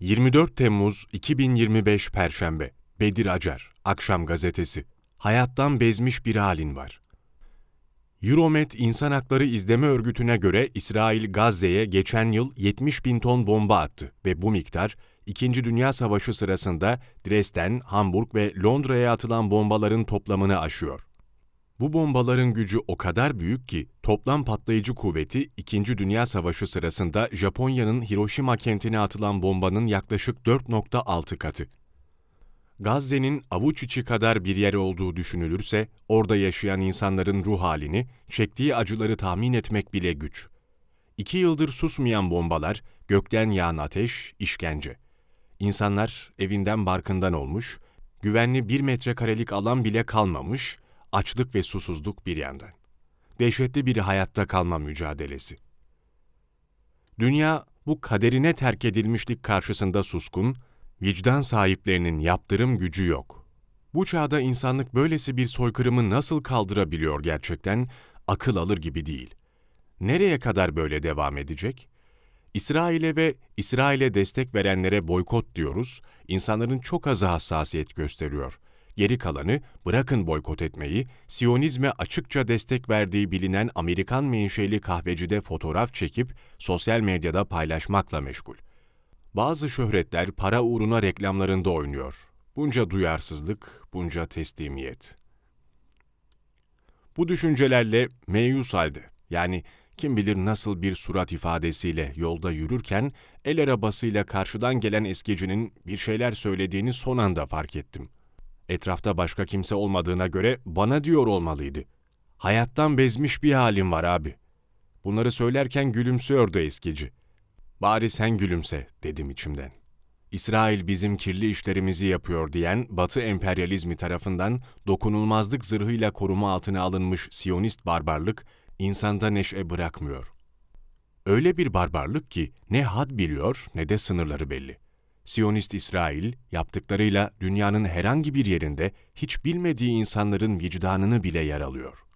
24 Temmuz 2025 Perşembe Bedir Acar Akşam Gazetesi Hayattan bezmiş bir halin var. Euromed İnsan Hakları İzleme Örgütü'ne göre İsrail Gazze'ye geçen yıl 70 bin ton bomba attı ve bu miktar İkinci Dünya Savaşı sırasında Dresden, Hamburg ve Londra'ya atılan bombaların toplamını aşıyor. Bu bombaların gücü o kadar büyük ki toplam patlayıcı kuvveti İkinci Dünya Savaşı sırasında Japonya'nın Hiroşima kentine atılan bombanın yaklaşık 4.6 katı. Gazze'nin avuç içi kadar bir yer olduğu düşünülürse orada yaşayan insanların ruh halini, çektiği acıları tahmin etmek bile güç. İki yıldır susmayan bombalar, gökten yağan ateş, işkence. İnsanlar evinden barkından olmuş, güvenli bir metrekarelik alan bile kalmamış, açlık ve susuzluk bir yandan. Dehşetli bir hayatta kalma mücadelesi. Dünya bu kaderine terk edilmişlik karşısında suskun, vicdan sahiplerinin yaptırım gücü yok. Bu çağda insanlık böylesi bir soykırımı nasıl kaldırabiliyor gerçekten akıl alır gibi değil. Nereye kadar böyle devam edecek? İsrail'e ve İsrail'e destek verenlere boykot diyoruz, insanların çok azı hassasiyet gösteriyor. Geri kalanı bırakın boykot etmeyi, Siyonizme açıkça destek verdiği bilinen Amerikan menşeli kahvecide fotoğraf çekip sosyal medyada paylaşmakla meşgul. Bazı şöhretler para uğruna reklamlarında oynuyor. Bunca duyarsızlık, bunca teslimiyet. Bu düşüncelerle meyus halde, yani kim bilir nasıl bir surat ifadesiyle yolda yürürken el arabasıyla karşıdan gelen eskicinin bir şeyler söylediğini son anda fark ettim. Etrafta başka kimse olmadığına göre bana diyor olmalıydı. Hayattan bezmiş bir halim var abi. Bunları söylerken gülümsüyordu eskici. Bari sen gülümse dedim içimden. İsrail bizim kirli işlerimizi yapıyor diyen Batı emperyalizmi tarafından dokunulmazlık zırhıyla koruma altına alınmış Siyonist barbarlık insanda neşe bırakmıyor. Öyle bir barbarlık ki ne had biliyor ne de sınırları belli. Siyonist İsrail yaptıklarıyla dünyanın herhangi bir yerinde hiç bilmediği insanların vicdanını bile yaralıyor.